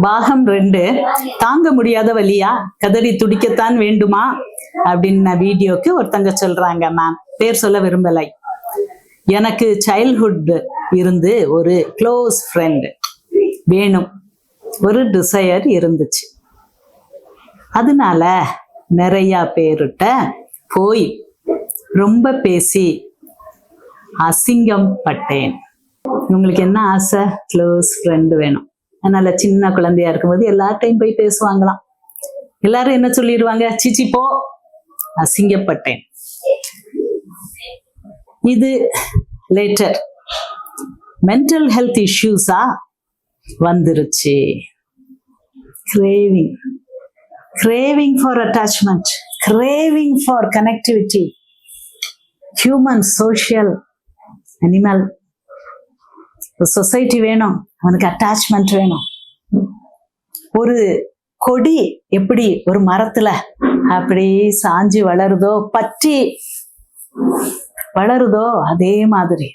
பாகம் ரெண்டு தாங்க முடியாத வழியா கதறி துடிக்கத்தான் வேண்டுமா? அப்படின்னு வீடியோக்கு ஒருத்தங்க சொல்றாங்க மேம் பேர் சொல்ல விரும்பலை. எனக்கு சைல்ட்ஹுட் இருந்து ஒரு க்ளோஸ் ஃப்ரெண்டு வேணும். ஒரு டிசையர் இருந்துச்சு. அதனால நிறையா பேருட்ட போய் ரொம்ப பேசி அசிங்கம் பட்டேன் உங்களுக்கு என்ன ஆசை? க்ளோஸ் ஃப்ரெண்டு வேணும். அதனால சின்ன குழந்தையா இருக்கும்போது எல்லார்ட்டையும் போய் பேசுவாங்களாம். எல்லாரும் என்ன சொல்லிடுவாங்க? சிச்சி போ. அசிங்கப்பட்டேன். இது லேட்டர் மென்டல் ஹெல்த் இஷ்யூஸா வந்துருச்சு. Craving craving for attachment craving for connectivity human social animal society வேணும். அவனுக்கு அட்டாச்மெண்ட் வேணும். ஒரு கொடி எப்படி ஒரு மரத்துல அப்படி சாஞ்சு வளருதோ பற்றி வளருதோ அதே மாதிரி.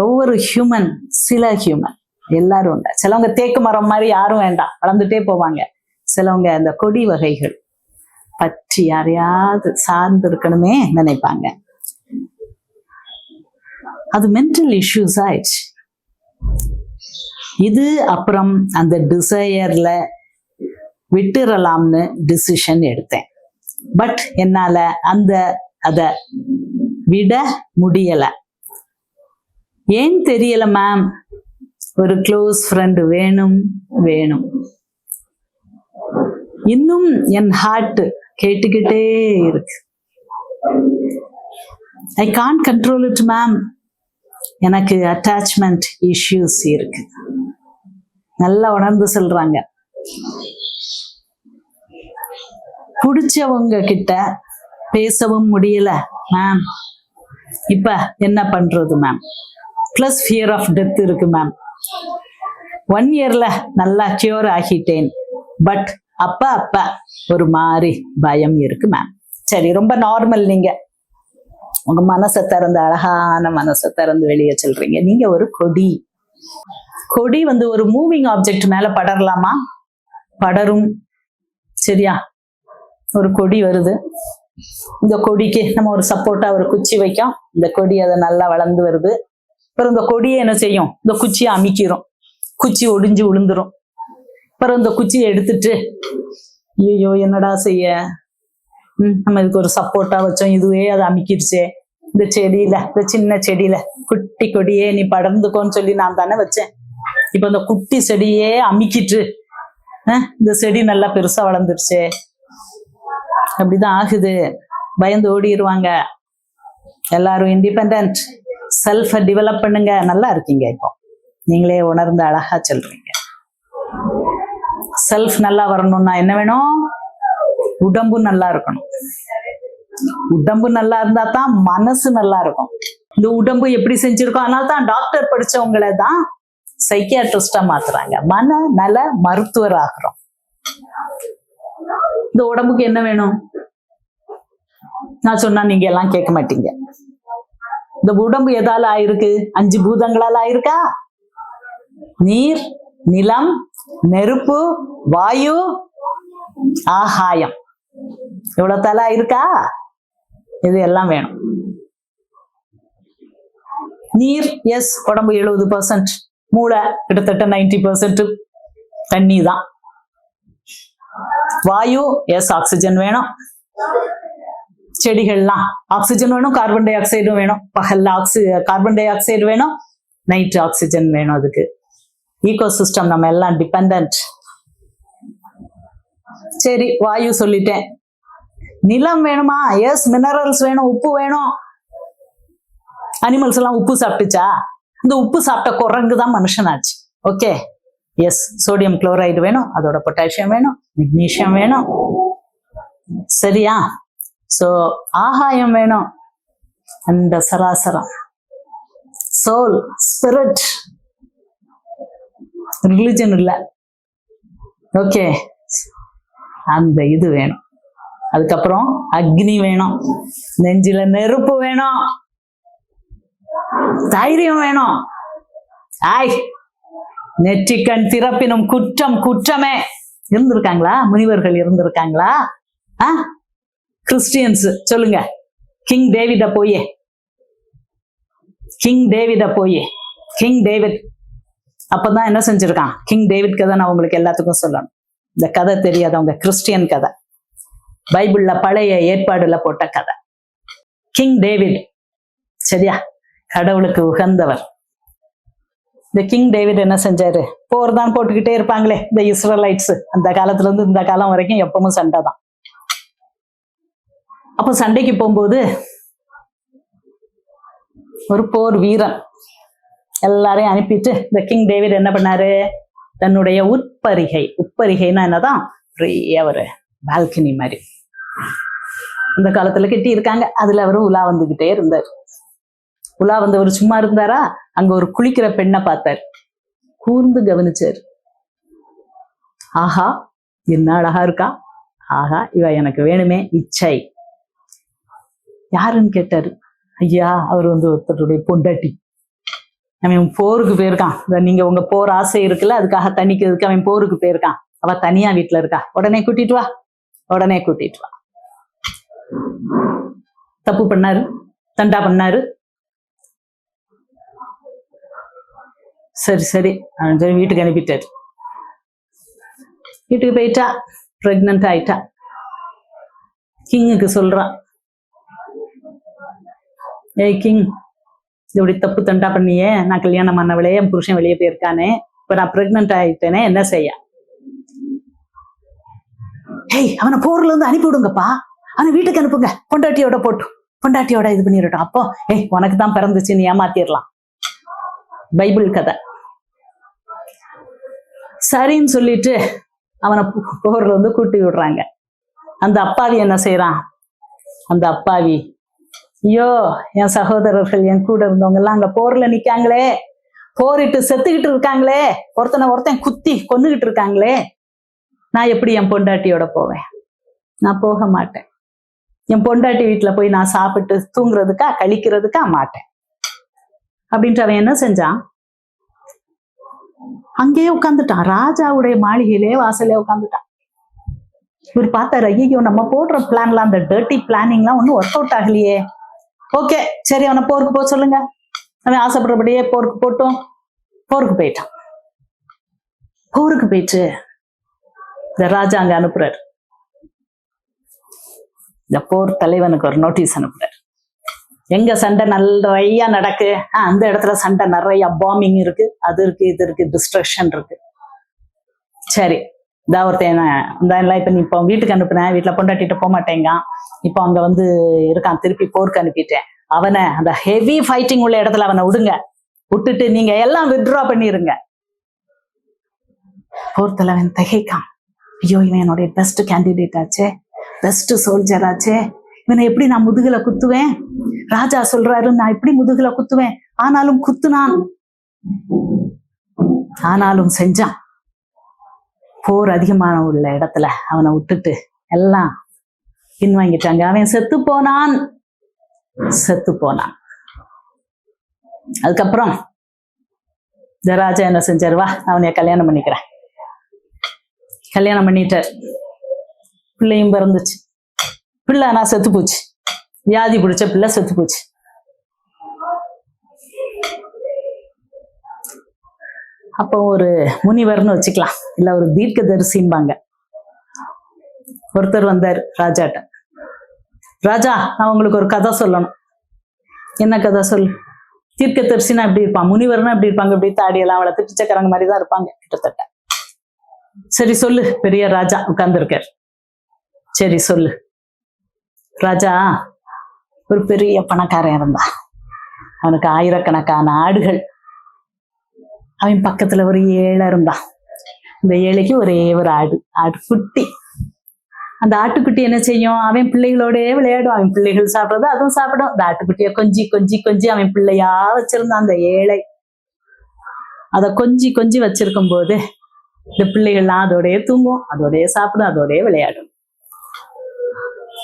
ஒவ்வொரு ஹியூமன் சில ஹியூமன் எல்லாரும் உண்டு. சிலவங்க தேக்கு மரம் மாதிரி யாரும் வேண்டாம். வளர்ந்துட்டே போவாங்க. சிலவங்க அந்த கொடி வகைகள். பற்றி யாரையாவது சார்ந்து இருக்கணுமே நினைப்பாங்க. அது மென்டல் இஷ்யூஸ் ஆயிடுச்சு. இது அப்புறம் அந்த டிசையர்ல விட்டுறலாம்னு டிசிஷன் எடுத்தேன். பட் என்னால அந்த அதை விட முடியல. ஏன் தெரியல மேம் ஒரு க்ளோஸ் ஃப்ரெண்டு வேணும் வேணும். இன்னும் என் ஹார்ட் கேட்டுக்கிட்டே இருக்கு. I can't control it ma'am எனக்கு அட்டாச்மெண்ட் இஷ்யூஸ் இருக்கு. நல்லா உணர்ந்து சொல்றாங்க. பிடிச்சவங்க கிட்ட பேசவும் முடியல மேம் இப்ப என்ன பண்றது ma'am plus fear of death இருக்கு மேம் ஒன் இயர்ல நல்லா கியூர் ஆகிட்டேன். பட் அப்ப அப்ப ஒரு மாதிரி பயம் இருக்கு மேம் சரி ரொம்ப நார்மல் நீங்க. உங்க மனசை திறந்து அழகான மனசை திறந்து வெளியே சொல்றீங்க. நீங்க ஒரு கொடி. கொடி வந்து ஒரு மூவிங் ஆப்ஜெக்ட் மேல படரலாமா? படரும். சரியா? ஒரு கொடி வருது. இந்த கொடிக்கு நம்ம ஒரு சப்போர்ட்டா ஒரு குச்சி வைக்கும். இந்த கொடி அதை நல்லா வளர்ந்து வருது. அப்புறம் இந்த கொடியை என்ன செய்யும்? இந்த குச்சியை அமிக்கிறோம் குச்சி ஒடிஞ்சு விழுந்துரும் அப்புறம் இந்த குச்சியை எடுத்துட்டு ஐயோ என்னடா செய்ய? ம், நம்ம இதுக்கு ஒரு சப்போர்ட்டா வச்சோம். இதுவே அதை அமுக்கிடுச்சே இந்த செடியில இந்த சின்ன செடியில குட்டி கொடியே நீ படர்ந்துக்கோன்னு சொல்லி நான் தானே வச்சேன். இப்ப இந்த குட்டி செடியே அமுக்கிட்டு இந்த செடி நல்லா பெருசா வளர்ந்துருச்சு. அப்படிதான் ஆகுது. பயந்து ஓடிடுவாங்க எல்லாரும் இண்டிபெண்ட் செல்ஃபை டெவலப் பண்ணுங்க. நல்லா இருக்கீங்க இப்போ. நீங்களே உணர்ந்து அழகா சொல்றீங்க. செல்ஃப் நல்லா வரணும்னா என்ன வேணும்? உடம்பு நல்லா இருக்கணும். உடம்பு நல்லா இருந்தா தான் மனசு நல்லா இருக்கும். இந்த உடம்பு எப்படி செஞ்சிருக்கோம் அதனால தான் டாக்டர் படிச்சவங்களை தான் சைக்கியாட்ரிஸ்டா மாத்துறாங்க. மன நல மருத்துவர் ஆகிறோம் இந்த உடம்புக்கு என்ன வேணும்? நான் சொன்னா நீங்க எல்லாம் கேட்க மாட்டீங்க. இந்த உடம்பு எதால ஆயிருக்கு? அஞ்சு பூதங்களால ஆயிருக்கா? நீர் நிலம் நெருப்பு வாயு ஆகாயம். இவ்வளவு தலா இருக்கா இது எல்லாம் வேணும். நீர் எஸ் உடம்பு எழுபது பர்சன்ட் மூளை கிட்டத்தட்ட நைன்டி பர்சன்ட் தண்ணி தான் வாயு எஸ் ஆக்சிஜன் வேணும். செடிகள்லாம் ஆக்சிஜன் வேணும் கார்பன் டை ஆக்சைடும் வேணும். பகல்ல ஆக்சி கார்பன் டை ஆக்சைடு வேணும் நைட் ஆக்சிஜன் வேணும் அதுக்கு. ஈகோ சிஸ்டம் நம்ம எல்லாம் டிபெண்ட் சரி வாயு சொல்லிட்டேன். நிலம் வேணுமா? எஸ் மினரல்ஸ் வேணும் உப்பு வேணும். அனிமல்ஸ் எல்லாம் உப்பு சாப்பிட்டுச்சா? இந்த உப்பு சாப்பிட்ட குரங்கு தான் மனுஷனாச்சு. ஓகே எஸ் சோடியம் குளோரைடு வேணும் அதோட பொட்டாசியம் வேணும் மெக்னீஷியம் வேணும். சரியா? சோ ஆகாயம் வேணும். அந்த சராசரம். சோல் ஸ்பிரிட் ரிலிஜன் இல்ல. ஓகே அந்த இது வேணும். அதுக்கப்புறம் அக்னி வேணும். நெஞ்சில நெருப்பு வேணும். தைரியம் வேணும். ஆய் நெற்றிக்கண் திறப்பினும் குற்றம் குற்றமே. இருந்திருக்காங்களா? முனிவர்கள் இருந்திருக்காங்களா? ஆ? கிறிஸ்டியன்ஸ் சொல்லுங்க. கிங் டேவிட போயே. கிங் டேவிட போயே. King David. அப்பதான் என்ன செஞ்சிருக்கான்? கிங் டேவிட் கதை நான் உங்களுக்கு எல்லாத்துக்கும் சொல்லணும். இந்த கதை தெரியாதவங்க கிறிஸ்டியன் கதை. பைபிள்ல பழைய ஏற்பாடுல போட்ட கதை. King David. சரியா? கடவுளுக்கு உகந்தவர். இந்த கிங் டேவிட் என்ன செஞ்சாரு? போர் தான் போட்டுக்கிட்டே இருப்பாங்களே இந்த இஸ்ரலைட்ஸ் அந்த காலத்துல இருந்து இந்த காலம் வரைக்கும் எப்பவும் சண்டை தான். அப்போ சண்டைக்கு போகும்போது ஒரு போர் வீரன் எல்லாரையும் அனுப்பிட்டு இந்த கிங் டேவிட் என்ன பண்ணாரு? தன்னுடைய உட்பரிகை. உட்பரிகைன்னா என்னதான்? பெரிய ஒரு பால்கனி மாதிரி. இந்த காலத்துல கட்டி இருக்காங்க அதுல அவரும் உலா வந்துகிட்டே இருந்தார். உலா வந்தவர் சும்மா இருந்தாரா? அங்க ஒரு குளிக்கிற பெண்ணை பார்த்தார். கூர்ந்து கவனிச்சார். ஆஹா என்ன அழகா இருக்கா? ஆஹா இவ எனக்கு வேணுமே இச்சை. யாருன்னு கேட்டாரு. ஐயா அவர் வந்து ஒருத்தருடைய பொண்டாட்டி. அவன் போருக்கு போயிருக்கான். நீங்க உங்க போர் ஆசை இருக்குல்ல அதுக்காக தணிக்கிறதுக்கு அவன் போருக்கு போயிருக்கான். அவ தனியா வீட்டுல இருக்கா? உடனே கூட்டிட்டு வா. உடனே கூட்டிட்டு வா. தப்பு பண்ணாரு. தண்டா பண்ணாரு. சரி சரி. அவன் வீட்டுக்கு அனுப்பிட்டாரு. வீட்டுக்கு போயிட்டா பிரெக்னன்ட் ஆயிட்டா. கிங்குக்கு சொல்றான் ஏய் கிங் இப்படி தப்பு தண்டா பண்ணியே. நான் கல்யாணம் பண்ணவளே என் புருஷன் வெளியே போயிருக்கானே. இப்ப நான் பிரெக்னன்ட் ஆயிட்டேனே என்ன செய்ய? ஹேய் அவனை போர்ல இருந்து அனுப்பி விடுங்கப்பா. அவனை வீட்டுக்கு அனுப்புங்க. பொண்டாட்டியோட போட்டு. பொண்டாட்டியோட இது பண்ணிடட்டும். அப்போ ஏய் உனக்கு தான் பிறந்துச்சுன்னு ஏமாத்திரலாம் பைபிள் கதை. சரின்னு சொல்லிட்டு அவனை போரில் வந்து கூட்டி விடுறாங்க. அந்த அப்பாவி என்ன செய்யறான் அந்த அப்பாவி ஐயோ என் சகோதரர்கள் என் கூட இருந்தவங்க எல்லாம் அங்க போர்ல நிக்காங்களே. போரிட்டு செத்துக்கிட்டு இருக்காங்களே. ஒருத்தனை ஒருத்தன் குத்தி கொண்டுகிட்டு இருக்காங்களே. நான் எப்படி என் பொண்டாட்டியோட போவேன்? நான் போக மாட்டேன். என் பொண்டாட்டி வீட்டுல போய் நான் சாப்பிட்டு தூங்குறதுக்கா கழிக்கிறதுக்கா மாட்டேன். அப்படின்ட்டு அவன் என்ன செஞ்சான்? அங்கேயே உட்காந்துட்டான் ராஜாவுடைய மாளிகையிலே வாசலே உட்காந்துட்டான் இவர் பார்த்தாரு ஐயோ நம்ம போடுற பிளான்லாம் அந்த டர்ட்டி பிளானிங்லாம் ஒன்றும் ஒர்க் அவுட் ஆகலையே. ஓகே சரி அவனை போருக்கு போக சொல்லுங்க. அவன் ஆசைப்படுறபடியே போருக்கு போட்டோம். போருக்கு போயிட்டான். போருக்கு போயிட்டு இந்த ராஜா அங்க அனுப்புறாரு. இந்த போர் தலைவனுக்கு ஒரு நோட்டீஸ் அனுப்புறாரு. எங்க சண்டை நிறைய நடக்கு. ஆஹ் அந்த இடத்துல சண்டை நிறைய பாம்பிங் இருக்கு. அது இருக்கு இது இருக்கு டிஸ்ட்ரக்ஷன் இருக்கு. சரி இதா ஒருத்தன் இந்த எல்லாம் இப்ப நீ இப்போ வீட்டுக்கு அனுப்புனேன் வீட்டுல பொண்டாட்டிட்டு போக மாட்டேங்க. இப்போ அங்க வந்து இருக்கான் திருப்பி போருக்கு அனுப்பிட்டேன். அவனை அந்த ஹெவி ஃபைட்டிங் உள்ள இடத்துல அவனை விடுங்க. விட்டுட்டு நீங்க எல்லாம் வித்ட்ரா பண்ணிருங்க. போர் அவன் திகைக்கான். ஐயோ இவன் என்னுடைய பெஸ்ட் கேண்டிடேட் ஆச்சே. பெஸ்ட் சோல்ஜர் ஆச்சே. இவனை எப்படி நான் முதுகுல குத்துவேன்? ராஜா சொல்றாரு நான் எப்படி முதுகுல குத்துவேன்? ஆனாலும் குத்துனான். ஆனாலும் செஞ்சான். போர் அதிகமான உள்ள இடத்துல அவனை விட்டுட்டு எல்லாம் பின்வாங்கிட்டாங்க அவன் செத்து போனான். செத்து போனான். அதுக்கப்புறம் இந்த ராஜா என்ன செஞ்சாரு? வா அவனைய கல்யாணம் பண்ணிக்கிறேன். கல்யாணம் பண்ணிட்டார் பிள்ளையும் பிறந்துச்சு. பிள்ளை நான் செத்து போச்சு. வியாதி பிடிச்ச பிள்ளை செத்து போச்சு. அப்போ ஒரு முனிவர்னு வச்சுக்கலாம். இல்ல ஒரு தீர்க்கதரிசிம்பாங்க ஒருத்தர் வந்தார் ராஜாட்ட. ராஜா நான் உங்களுக்கு ஒரு கதை சொல்லணும். என்ன கதை சொல்லு தீர்க்கதரிசினா எப்படி இருப்பான்? முனிவர்னா எப்படி இருப்பாங்க? இப்படி தாடியெல்லாம் வளர்த்து பிச்சைக்காரங்க மாதிரி தான் இருப்பாங்க கிட்டத்தட்ட. சரி சொல்லு. பெரிய ராஜா உட்கார்ந்துருக்கார். சரி சொல்லு. ராஜா ஒரு பெரிய பணக்காரன் இருந்தான். அவனுக்கு ஆயிரக்கணக்கான ஆடுகள். அவன் பக்கத்துல ஒரு ஏழை இருந்தான். இந்த ஏழைக்கு ஒரே ஒரு ஆடு ஆடு குட்டி. அந்த ஆட்டுக்குட்டி என்ன செய்யும்? அவன் பிள்ளைகளோடயே விளையாடும் அவன் பிள்ளைகள் சாப்பிடுறது அதுவும் சாப்பிடும். அந்த ஆட்டுக்குட்டியை கொஞ்சி கொஞ்சி கொஞ்சி அவன் பிள்ளையா வச்சிருந்தான் அந்த ஏழை. அதை கொஞ்சி கொஞ்சி வச்சிருக்கும் போது இந்த பிள்ளைகள்லாம் அதோடய தூங்கும் அதோடய சாப்பிடும் அதோடய விளையாடும்.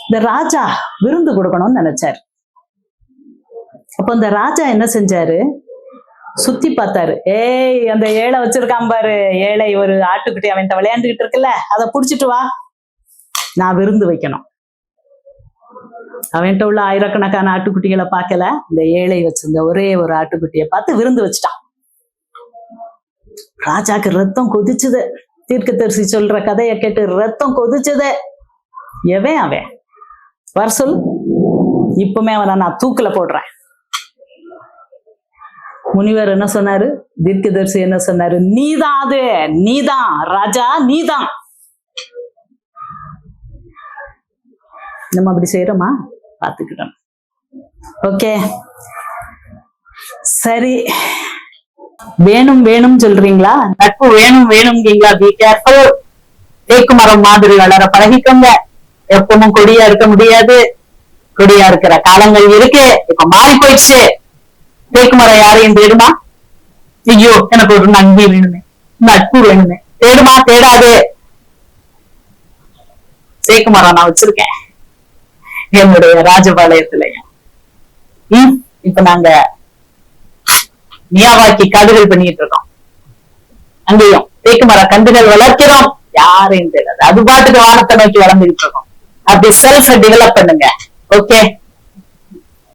இந்த ராஜா விருந்து கொடுக்கணும்னு நினைச்சாரு. அப்போ இந்த ராஜா என்ன செஞ்சாரு? சுத்தி பார்த்தாரு. ஏய் அந்த ஏழை வச்சிருக்கான் பாரு. ஏழை ஒரு ஆட்டுக்குட்டி அவன்கிட்ட விளையாண்டுகிட்டு இருக்குல்ல அதை புடிச்சிட்டு வா. நான் விருந்து வைக்கணும். அவன்கிட்ட உள்ள ஆயிரக்கணக்கான ஆட்டுக்குட்டிகளை பார்க்கல. இந்த ஏழை வச்சிருந்த ஒரே ஒரு ஆட்டுக்குட்டியை பார்த்து விருந்து வச்சுட்டான். ராஜாக்கு ரத்தம் கொதிச்சுது. தீர்க்கதரிசி சொல்ற கதையை கேட்டு ரத்தம் கொதிச்சுது. எவன் அவன்? வர சொல் இப்பவுமே அவனை நான் தூக்குல போடுறேன். முனிவர் என்ன சொன்னாரு? தீர்க்கதரிசி என்ன சொன்னாரு? நீதான் அது நீதான் ராஜா நீதான். நம்ம அப்படி செய்யறோமா பார்த்துக்கிட்டோம் ஓகே. சரி. வேணும் வேணும் சொல்றீங்களா? நட்பு வேணும் வேணும்ங்கீங்களா பி கேர்ஃபுல் தேக்கு மரம் மாதிரி வளர பழகிக்கோங்க. எப்பவும் கொடியா இருக்க முடியாது. கொடியா இருக்கிற காலங்கள் இருக்கு. இப்ப மாறி போயிடுச்சு. தேக்கு மரம் யாரையும் தேடுமா? ஐயோ எனக்கு ஒரு நண்பி வேணுமே. நட்பு வேணுமே. தேடுமா? தேடாது. தேக்கு மரம் நான் வச்சிருக்கேன். என்னுடைய ராஜபாளையத்திலையும் உம் இப்ப நாங்க மியாவாக்கி காடுகள் பண்ணிட்டு இருக்கோம். அங்கேயும் தேக்கு மர கண்டுகள் வளர்க்கிறோம். யாரையும் தெரியாது அது பாட்டுக்கு வானத்தை நோக்கி வளர்ந்துட்டு இருக்கோம். அப்படி செல்ஃப் டெவலப் பண்ணுங்க. ஓகே